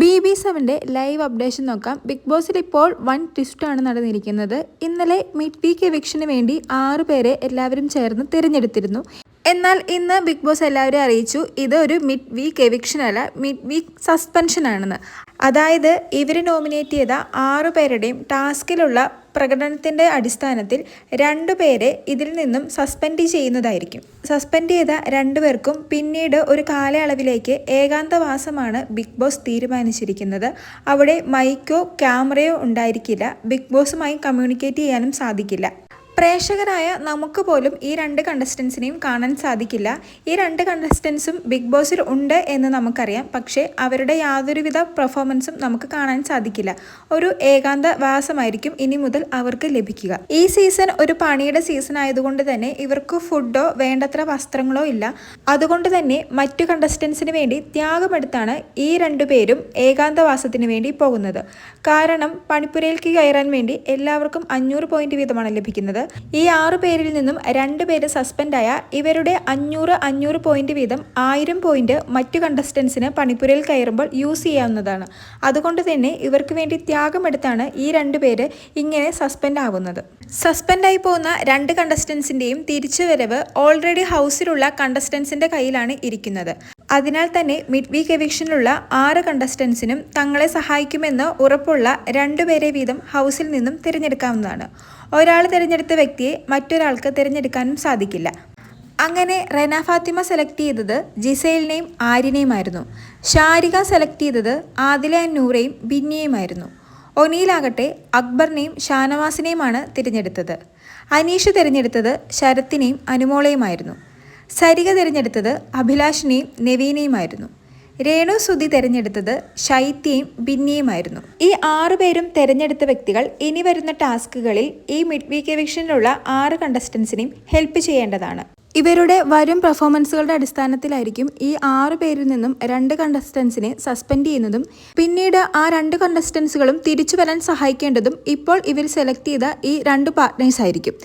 B B സെവന്റെ live updation നോക്കാം. Big ബോസിൽ ഇപ്പോൾ വൺ ട്വിസ്റ്റാണ് നടന്നിരിക്കുന്നത്. ഇന്നലെ മിഡ് വീക്ക് എവിക്ഷന് വേണ്ടി ആറ് പേരെ എല്ലാവരും ചേർന്ന് തിരഞ്ഞെടുത്തിരുന്നു. എന്നാൽ ഇന്ന് ബിഗ് ബോസ് എല്ലാവരും അറിയിച്ചു. ഇത് ഒരു മിഡ് വീക്ക് എവിക്ഷൻ അല്ല മിഡ് വീക്ക് സസ്പെൻഷൻ ആണെന്ന്. അതായത് ഇവർ നോമിനേറ്റ് ചെയ്ത ആറു പേരുടെയും ടാസ്കിലുള്ള പ്രകടനത്തിന്റെ അടിസ്ഥാനത്തിൽ രണ്ടുപേരെ ഇതിൽ നിന്നും സസ്പെൻഡ് ചെയ്യുന്നതായിരിക്കും. സസ്പെൻഡ് ചെയ്ത രണ്ടുപേർക്കും പിന്നീട് ഒരു കാലയളവിലേക്ക് ഏകാന്തവാസമാണ് ബിഗ് ബോസ് തീരുമാനിച്ചിരിക്കുന്നത്. അവിടെ മൈക്കോ ക്യാമറയോ ഉണ്ടായിരിക്കില്ല. ബിഗ് ബോസുമായി കമ്മ്യൂണിക്കേറ്റ് ചെയ്യാനും സാധിക്കില്ല. പ്രേക്ഷകരായ നമുക്ക് പോലും ഈ രണ്ട് കണ്ടസ്റ്റൻസിനെയും കാണാൻ സാധിക്കില്ല. ഈ രണ്ട് കണ്ടസ്റ്റൻസും ബിഗ് ബോസിൽ ഉണ്ട് എന്ന് നമുക്കറിയാം. പക്ഷേ അവരുടെ യാതൊരുവിധ പെർഫോമൻസും നമുക്ക് കാണാൻ സാധിക്കില്ല. ഒരു ഏകാന്ത വാസമായിരിക്കും ഇനി മുതൽ അവർക്ക് ലഭിക്കുക. ഈ സീസൺ ഒരു പണിയുടെ സീസൺ ആയതുകൊണ്ട് തന്നെ ഇവർക്ക് ഫുഡോ വേണ്ടത്ര വസ്ത്രങ്ങളോ ഇല്ല. അതുകൊണ്ട് തന്നെ മറ്റു കണ്ടസ്റ്റൻസിന് വേണ്ടി ത്യാഗമെടുത്താണ് ഈ രണ്ടുപേരും ഏകാന്തവാസത്തിന് വേണ്ടി പോകുന്നത്. കാരണം പണിപ്പുരയിലേക്ക് കയറാൻ വേണ്ടി എല്ലാവർക്കും അഞ്ഞൂറ് പോയിന്റ് വീതമാണ് ലഭിക്കുന്നത്. ഈ ആറു പേരിൽ നിന്നും രണ്ട് പേര് സസ്പെൻഡായ ഇവരുടെ അഞ്ഞൂറ് അഞ്ഞൂറ് പോയിന്റ് വീതം ആയിരം പോയിന്റ് മറ്റു കണ്ടസ്റ്റൻസിന് പണിപ്പുരയിൽ കയറുമ്പോൾ യൂസ് ചെയ്യാവുന്നതാണ്. അതുകൊണ്ട് തന്നെ ഇവർക്ക് വേണ്ടി ത്യാഗമെടുത്താണ് ഈ രണ്ട് പേര് ഇങ്ങനെ സസ്പെൻഡ് ആവുന്നത്. സസ്പെൻഡായി പോകുന്ന രണ്ട് കണ്ടസ്റ്റൻസിന്റെയും തിരിച്ചുവരവ് ഓൾറെഡി ഹൗസിലുള്ള കണ്ടസ്റ്റൻസിന്റെ കയ്യിലാണ് ഇരിക്കുന്നത്. അതിനാൽ തന്നെ മിഡ് വീക്ക് എവിക്ഷനിലുള്ള ആറ് കണ്ടസ്റ്റൻസിനും തങ്ങളെ സഹായിക്കുമെന്ന് ഉറപ്പുള്ള രണ്ടുപേരെ വീതം ഹൗസിൽ നിന്നും തിരഞ്ഞെടുക്കാവുന്നതാണ്. ഒരാൾ തിരഞ്ഞെടുത്ത വ്യക്തിയെ മറ്റൊരാൾക്ക് തിരഞ്ഞെടുക്കാനും സാധിക്കില്ല. അങ്ങനെ റെന ഫാത്തിമ സെലക്ട് ചെയ്തത് ജിസൈലിനെയും ആര്യനെയുമായിരുന്നു. ഷാരിക സെലക്ട് ചെയ്തത് ആദില നൂറയും ബിന്നിയുമായിരുന്നു ഒനിയിലാകട്ടെ അക്ബറിനെയും ഷാനവാസിനെയുമാണ് തിരഞ്ഞെടുത്തത്. അനീഷ് തിരഞ്ഞെടുത്തത് ശരത്തിനെയും അനുമോളയുമായിരുന്നു. സരിക തിരഞ്ഞെടുത്തത് അഭിലാഷിനെയും നവീനയുമായിരുന്നു. രേണു സുധി തിരഞ്ഞെടുത്തത് ശൈത്യയും ബിന്നിയുമായിരുന്നു. ഈ ആറുപേരും തിരഞ്ഞെടുത്ത വ്യക്തികൾ ഇനി വരുന്ന ടാസ്കുകളിൽ ഈ മിഡ് വീക്ക് എവിക്ഷനിലുള്ള ആറ് കണ്ടസ്റ്റൻസിനെയും ഹെൽപ്പ് ചെയ്യേണ്ടതാണ്. ഇവരുടെ വരും പെർഫോമൻസുകളുടെ അടിസ്ഥാനത്തിലായിരിക്കും ഈ ആറു പേരിൽ നിന്നും രണ്ട് കണ്ടസ്റ്റൻസിനെ സസ്പെൻഡ് ചെയ്യുന്നതും പിന്നീട് ആ രണ്ട് കണ്ടസ്റ്റൻസുകളും തിരിച്ചു വരാൻ സഹായിക്കേണ്ടതും ഇപ്പോൾ ഇവർ സെലക്ട് ചെയ്ത ഈ രണ്ട് പാർട്ട്നേഴ്സ് ആയിരിക്കും.